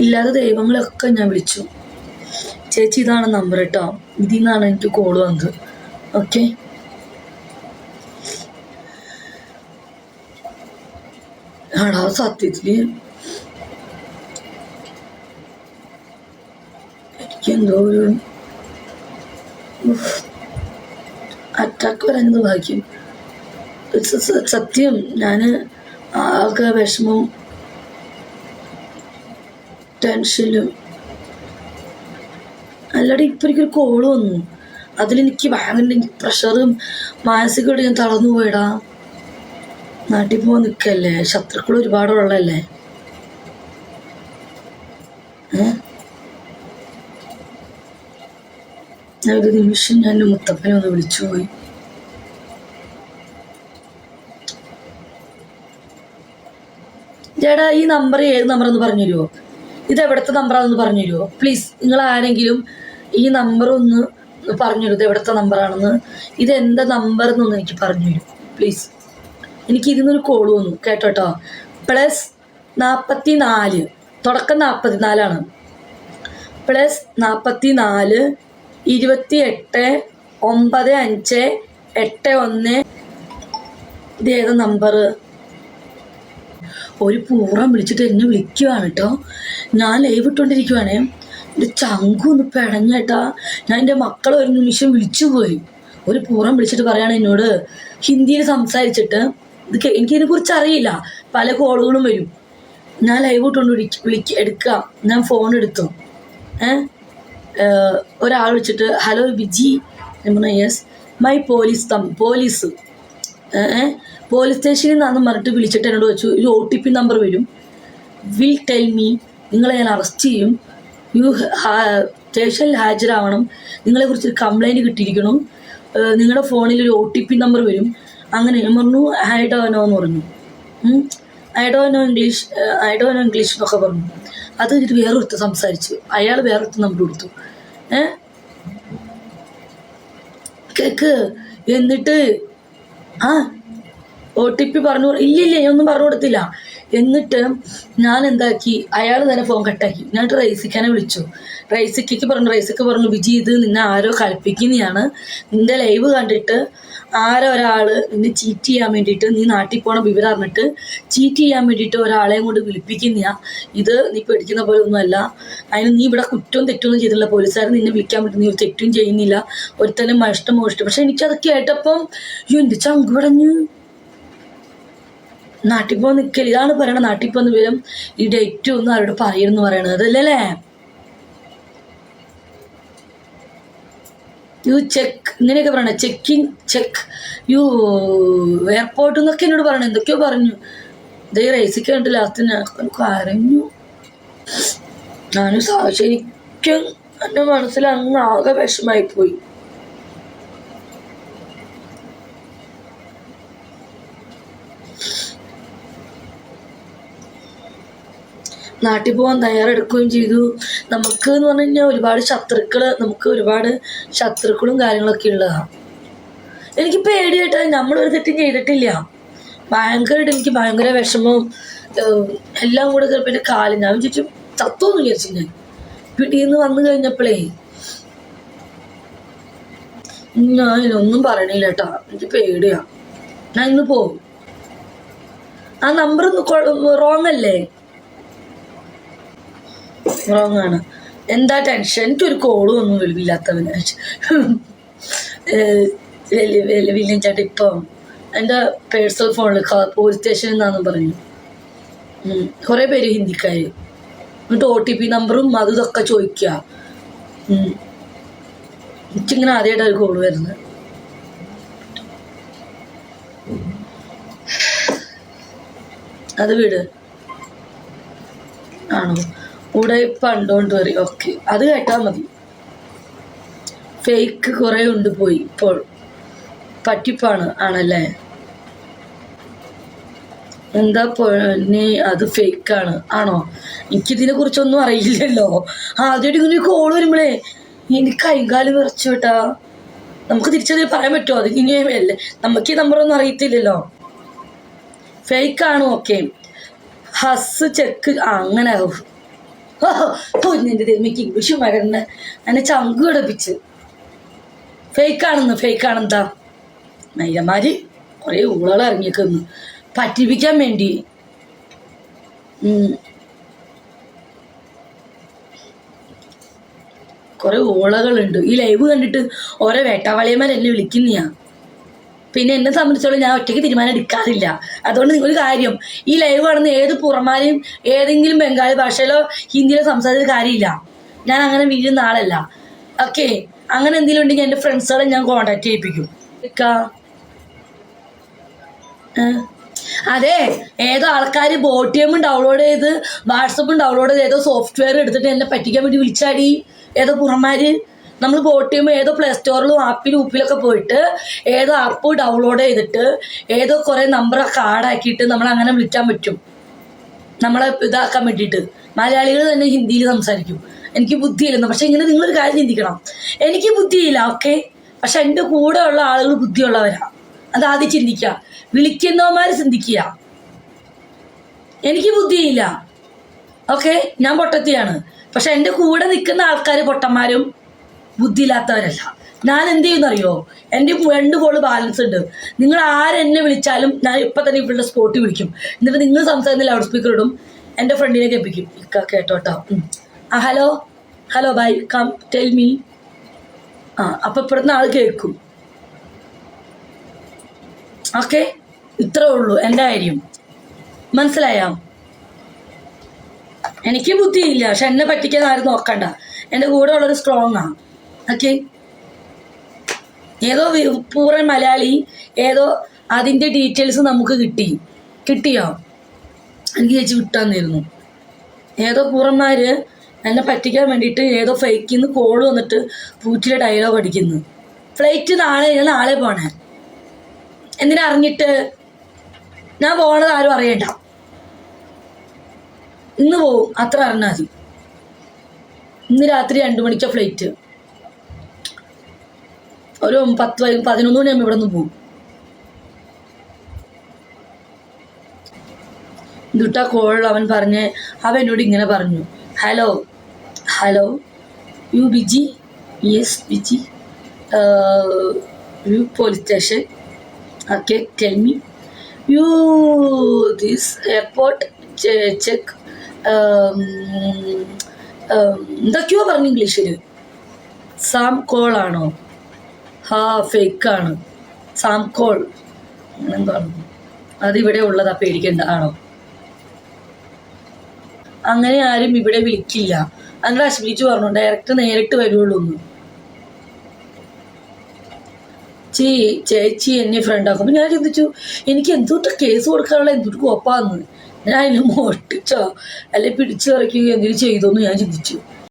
ഇല്ലാത്ത ദൈവങ്ങളെയൊക്കെ ഞാൻ വിളിച്ചു. ചേച്ചി ഇതാണ് നമ്പർ കേട്ടോ ഇതിൽ നിന്നാണ് എനിക്ക് കോൾ വന്നത്. ഓക്കെ ആടാ സത്യത്തിൽ എനിക്കെന്തോ ഒരു അറ്റാക്ക് വരാഞ്ഞത് ഭാഗ്യം. സത്യം ഞാൻ ആകെ വിഷമവും ടെൻഷനിലും. അല്ലാതെ ഇപ്പം എനിക്കൊരു കോൾ വന്നു അതിലെനിക്ക് ഭയങ്കര പ്രഷറും മാനസികമായിട്ട് ഞാൻ തളർന്നു പോയിടാ. നാട്ടിൽ പോകാൻ നിൽക്കല്ലേ ശത്രുക്കൾ ഒരുപാടുള്ളല്ലേ ഉള്ളല്ലേ ഒരു നിമിഷം ഞാൻ മുത്തപ്പനെ ഒന്ന് വിളിച്ചു പോയി. ചേട്ടാ ഈ നമ്പർ ഏത് നമ്പർ എന്ന് പറഞ്ഞു തരുമോ ഇത് എവിടുത്തെ നമ്പറാണെന്ന് പറഞ്ഞു തരുമോ പ്ലീസ് നിങ്ങൾ ആരെങ്കിലും ഈ നമ്പർ ഒന്ന് പറഞ്ഞു തരും ഇത് എവിടുത്തെ നമ്പറാണെന്ന് ഇത് എന്റെ നമ്പർ എന്നൊന്ന് എനിക്ക് പറഞ്ഞു തരും പ്ലീസ് എനിക്ക് ഇതിന്നൊരു കോൾ വന്നു. കേട്ടോ കേട്ടോ. പ്ലസ് നാൽപ്പത്തി നാല് തുടക്കം നാൽപ്പത്തി നാലാണ് പ്ലസ് നാൽപ്പത്തി നാല് ഇരുപത്തി എട്ട് ഒമ്പത് അഞ്ച് എട്ട് ഒന്ന്. ഇത് ഏത് നമ്പർ ഒരു പൂറം വിളിച്ചിട്ട് എന്നെ വിളിക്കുവാണ് കേട്ടോ. ഞാൻ ലൈവ് ഇട്ടുകൊണ്ടിരിക്കുവാണേ എന്റെ ചങ്കൊന്ന് പിടഞ്ഞേട്ടാ ഞാൻ എന്റെ മക്കളെ ഒരു നിമിഷം വിളിച്ചു പോയി. ഒരു പൂറം വിളിച്ചിട്ട് പറയാണ് എന്നോട്. ഹിന്ദിയിൽ സംസാരിച്ചിട്ട്. ഇത് കേ- എനിക്കിതിനെ കുറിച്ച് അറിയില്ല. പല കോളുകളും വരും. ഞാൻ ലൈവ് ഇട്ടുകൊണ്ട് വിളിക്ക എടുക്കുക ഞാൻ ഫോൺ എടുത്തു. ഏ? ഒരാൾ വിളിച്ചിട്ട് ഹലോ ബിജി ഞാൻ പറഞ്ഞു യെസ് മൈ പോലീസ് തം പോലീസ് പോലീസ് സ്റ്റേഷനിൽ നിന്നാണെന്ന് പറഞ്ഞിട്ട് വിളിച്ചിട്ട് എന്നോട് വെച്ചു ഒരു ഒ ടി പി നമ്പർ വരും. വിൽ ടെൽ മീ നിങ്ങളെ ഞാൻ അറസ്റ്റ് ചെയ്യും. യു സ്റ്റേഷനിൽ ഹാജരാവണം. നിങ്ങളെക്കുറിച്ച് ഒരു കംപ്ലൈന്റ് കിട്ടിയിരിക്കണം. നിങ്ങളുടെ ഫോണിൽ ഒരു ഒ ടി പി നമ്പർ വരും. അങ്ങനെ ഞാൻ പറഞ്ഞു ഐ നോ എന്ന് പറഞ്ഞു. I do no English I do no English എന്നൊക്കെ പറഞ്ഞു. അത് കഴിഞ്ഞിട്ട് വേറൊരുത്ത് സംസാരിച്ചു. അയാൾ വേറൊരുത്ത് നമ്പർ കൊടുത്തു. ഏ? കേക്ക്. എന്നിട്ട് ആ ഒ ടി പി പറഞ്ഞു ഇല്ലില്ല ഞാൻ ഒന്നും പറഞ്ഞു കൊടുത്തില്ല. എന്നിട്ട് ഞാൻ എന്താക്കി അയാൾ തന്നെ ഫോൺ കട്ടാക്കി എന്നിട്ട് റൈസിക്കാനെ വിളിച്ചു. റൈസിക്കയ്ക്ക് പറഞ്ഞു റൈസിക്ക് പറഞ്ഞു വിജി ഇത് നിന്നെ ആരോ കളിപ്പിക്കുന്നതാണ് നിന്റെ ലൈവ് കണ്ടിട്ട് ആരോ ഒരാൾ നിന്നെ ചീറ്റ് ചെയ്യാൻ വേണ്ടിയിട്ട് നീ നാട്ടിൽ പോണ വിവരം അറിഞ്ഞിട്ട് ചീറ്റ് ചെയ്യാൻ വേണ്ടിയിട്ട് ഒരാളെയും കൊണ്ട് വിളിപ്പിക്കുന്നയാ. ഇത് നീ പേടിക്കുന്ന പോലെ ഒന്നുമല്ല അതിന് നീ ഇവിടെ കുറ്റവും തെറ്റൊന്നും ചെയ്തില്ല പോലീസുകാർ നിന്നെ വിളിക്കാൻ പറ്റും നീ ഒരു തെറ്റും ചെയ്യുന്നില്ല. ഒരുത്തന്നെ മഷ്ടം മോഷ്ടം പക്ഷെ എനിക്കത് കേട്ടപ്പം അയ്യോ എന്റെ ചങ്ക് നാട്ടിൽ പോകാൻ നിൽക്കൽ ഇതാണ് പറയണത് നാട്ടിൽ പോകുന്ന വിവരം ഈ ഡേറ്റ് ഒന്നും അവരോട് പറയുന്നു പറയണത് അതല്ലേ യു ചെക്ക് ഇങ്ങനെയൊക്കെ പറയണേ. ചെക്കിങ് ചെക്ക് യു എയർപോർട്ടിൽ നിന്നൊക്കെ എന്നോട് പറയണേ. എന്തൊക്കെയോ പറഞ്ഞു. ഇതേ റേസിക്ക് കണ്ടു ലാസ്റ്റ് എനിക്ക് അറിഞ്ഞു ഞാനും ശരിക്കും എന്റെ മനസ്സിൽ അങ്ങ് ആകെ വിഷമായി പോയി. നാട്ടിൽ പോകാൻ തയ്യാറെടുക്കുകയും ചെയ്തു. നമുക്ക് എന്ന് പറഞ്ഞു കഴിഞ്ഞാൽ ഒരുപാട് ശത്രുക്കൾ നമുക്ക് ഒരുപാട് ശത്രുക്കളും കാര്യങ്ങളൊക്കെ ഉള്ളതാണ് എനിക്ക് പേടിയായിട്ട് നമ്മളൊരു തെറ്റും ചെയ്തിട്ടില്ല. ഭയങ്കരമായിട്ട് എനിക്ക് ഭയങ്കര വിഷമവും എല്ലാം കൂടെ കയറി എന്റെ കാലം ഞാൻ ചുറ്റും ചത്തോന്ന് വിചാരിച്ചു ഞാൻ. വീട്ടിൽ നിന്ന് വന്നു കഴിഞ്ഞപ്പോഴേ ഞാൻ ഇതിനൊന്നും പറയണില്ല കേട്ടോ എനിക്ക് പേടിയാ. ഞാൻ ഇന്ന് പോകും ആ നമ്പർ റോങ് അല്ലേ? റോങ് ആണ്. എന്താ ടെൻഷൻ എനിക്ക് ഒരു കോളും ഒന്നും വെളിവില്ലാത്തവന്. വില്യം ചേട്ടൻ ഇപ്പം എന്റെ പേഴ്സണൽ ഫോണിൽ പോലീസ് സ്റ്റേഷനിൽ നിന്നാണെന്ന് പറഞ്ഞു. കുറെ പേര് ഹിന്ദിക്കാർ എന്നിട്ട് ഒ ടി പി നമ്പറും അതും ഇതൊക്കെ ചോദിക്കുക. എനിക്കിങ്ങനെ ആദ്യമായിട്ടാണ് ഒരു കോൾ വരുന്നത്. അത് വീട്. ആണോ? ഉടയപ്പ് ഡോണ്ട് വരും. ഓക്കെ അത് കേട്ടാ മതി. ഫേക്ക് കുറേ ഉണ്ട് പോയി ഇപ്പോൾ. പറ്റിപ്പാണ് ആണല്ലേ? എന്താ പൊന്നെ അത് ഫേക്കാണ് ആണോ. എനിക്കിതിനെ കുറിച്ചൊന്നും അറിയില്ലല്ലോ. ആദ്യമായിട്ട് ഇങ്ങനെ കോൾ വരുമ്പോഴേ എനിക്ക് കൈകാൽ വിറച്ചു കേട്ടാ. നമുക്ക് തിരിച്ചതിൽ പറയാൻ പറ്റുമോ? അത് ഇനി അല്ലേ? നമുക്ക് ഈ നമ്പറൊന്നും അറിയത്തില്ലല്ലോ. ഫേക്ക് ആണ്? ഓക്കെ ഹസ് ചെക്ക് അങ്ങനെ. നിന്റെ ദൈവമിക്ക് ഇംഗ്ലീഷ് മകന്നെ എന്നെ ചങ്കു കിടപ്പിച്ച് ഫേക്കാണെന്ന് ഫേക്കാണെന്താ മൈരന്മാര് കുറേ ഊളകൾ ഇറങ്ങിയേക്കുന്നു പറ്റിപ്പിക്കാൻ വേണ്ടി. കുറെ ഓളകളുണ്ട് ഈ ലൈവ് കണ്ടിട്ട് ഓരോ വേട്ടാവളിയന്മാരെന്നെ വിളിക്കുന്നയാ. പിന്നെ എന്നെ സംബന്ധിച്ചോളം ഞാൻ ഒറ്റയ്ക്ക് തീരുമാനം എടുക്കാറില്ല. അതുകൊണ്ട് ഒരു കാര്യം ഈ ലൈവ് കാണുന്ന ഏത് പുറമാരെയും ഏതെങ്കിലും ബംഗാളി ഭാഷയിലോ ഹിന്ദിയിലോ സംസാരിച്ച കാര്യമില്ല. ഞാൻ അങ്ങനെ വീഴുന്ന ആളല്ല. ഓക്കെ അങ്ങനെ എന്തെങ്കിലും ഉണ്ടെങ്കിൽ എന്റെ ഫ്രണ്ട്സുകളെ ഞാൻ കോണ്ടാക്ട് ചെയ്യിപ്പിക്കും. അതെ ഏതോ ആൾക്കാർ ബോട്ടിയമും ഡൗൺലോഡ് ചെയ്ത് വാട്സപ്പും ഡൗൺലോഡ് ചെയ്ത് ഏതോ സോഫ്റ്റ്വെയർ എടുത്തിട്ട് എന്നെ പറ്റിക്കാൻ വേണ്ടി വിളിച്ചാടി. ഏതോ പുറമാര്. നമ്മൾ ബോട്ട് ചെയ്യുമ്പോൾ ഏതോ പ്ലേ സ്റ്റോറിലും ആപ്പിലും ഉപ്പിലൊക്കെ പോയിട്ട് ഏതോ ആപ്പ് ഡൗൺലോഡ് ചെയ്തിട്ട് ഏതോ കുറേ നമ്പറൊക്കെ ആഡാക്കിയിട്ട് നമ്മൾ അങ്ങനെ വിളിക്കാൻ പറ്റും. നമ്മളെ ഇതാക്കാൻ വേണ്ടിയിട്ട്. മലയാളികൾ തന്നെ ഹിന്ദിയിൽ സംസാരിക്കും. എനിക്ക് ബുദ്ധിയില്ലെന്ന് പക്ഷെ ഇങ്ങനെ നിങ്ങളൊരു കാര്യം ചിന്തിക്കണം. എനിക്ക് ബുദ്ധിയില്ല ഓക്കെ പക്ഷെ എന്റെ കൂടെ ഉള്ള ആളുകൾ ബുദ്ധിയുള്ളവരാ. അത് ആദ്യം ചിന്തിക്കുക. വിളിക്കുന്നവന്മാർ ചിന്തിക്കുക. എനിക്ക് ബുദ്ധിയില്ല ഓക്കെ ഞാൻ പൊട്ടത്തിയാണ്. പക്ഷെ എന്റെ കൂടെ നിൽക്കുന്ന ആൾക്കാർ പൊട്ടന്മാരും ബുദ്ധിയില്ലാത്തവരല്ല. ഞാൻ എന്ത് ചെയ്യുന്നറിയോ എന്റെ രണ്ട് കോൾ ബാലൻസ് ഉണ്ട്. നിങ്ങൾ ആരെന്നെ വിളിച്ചാലും ഞാൻ ഇപ്പം തന്നെ ഇവളുടെ സ്പോട്ടിൽ വിളിക്കും. എന്നിട്ട് നിങ്ങൾ സംസാരിക്കുന്ന ലൗഡ് സ്പീക്കർ ഇടും. എന്റെ ഫ്രണ്ടിനെ കേൾപ്പിക്കും. ഇക്ക ആ hello hello bye come tell me ആ അപ്പം ഇപ്പുറത്തുനിന്ന് ആൾ കേൾക്കും. ഓക്കെ? ഇത്രേ ഉള്ളൂ. എന്റെ കാര്യം? മനസ്സിലായോ? എനിക്ക് ബുദ്ധിയില്ല. പക്ഷെ എന്നെ പറ്റിക്കാൻ ആരും നോക്കണ്ട. എന്റെ കൂടെ ഉള്ളത് സ്ട്രോങ് ആ. ഓക്കെ ഏതോ പൂറൻ മലയാളി ഏതോ അതിന്റെ ഡീറ്റെയിൽസ് നമുക്ക് കിട്ടി. കിട്ടിയോ? എനിക്ക് ചേച്ചി വിട്ടാന്നിരുന്നു ഏതോ പൂറന്മാർ എന്നെ പറ്റിക്കാൻ വേണ്ടിയിട്ട് ഏതോ ഫേക്കിൽ നിന്ന് കോൾ വന്നിട്ട് പൂറ്റിലെ ഡയലോഗ് അടിക്കുന്നു. ഫ്ലൈറ്റ് നാളെ നാളെ പോണേ. എന്തിനാ അറിഞ്ഞിട്ട്? ഞാൻ പോണത് ആരും അറിയണ്ട. ഇന്ന് പോവും. അത്ര അറിഞ്ഞാൽ മതി. ഇന്ന് രാത്രി രണ്ടു മണിക്കാ ഫ്ലൈറ്റ് ഒരു പത്ത് വൈകും പതിനൊന്ന് മണിയാകുമ്പോൾ ഇവിടെ നിന്ന് പോകും എന്നിട്ട് ആ കോളിൽ അവൻ പറഞ്ഞ് അവൻ എന്നോട് ഇങ്ങനെ പറഞ്ഞു hello hello you Biji yes Biji you police station okay tell me you this airport check എന്തൊക്കെയോ പറഞ്ഞു ഇംഗ്ലീഷിൽ സാം കോളാണോ ഹാ ഫേക്കാണ്. സാംകോൾ. പറഞ്ഞു. അതിവിടെ ഉള്ളതാ പേടിക്കേണ്ട. ആണോ? അങ്ങനെ ആരും ഇവിടെ വിളിക്കില്ല. അങ്ങനെ അശ്വിച്ചു പറഞ്ഞു. ഡയറക്റ്റ് നേരിട്ട് വരുള്ളൂ ഒന്ന് ചേ ചേച്ചി എന്നെ ഫ്രണ്ട് ആക്കും ഞാൻ ചിന്തിച്ചു എനിക്ക് എന്തുകൊണ്ട് കേസ് കൊടുക്കാനുള്ള എന്തോട്ട് കോപ്പാന്ന് ഞാൻ അതിനെ മോട്ടിച്ചോ അല്ലെ പിടിച്ചു പറിക്കുകയോ എന്തെങ്കിലും ചെയ്തോന്ന് ഞാൻ ചിന്തിച്ചു.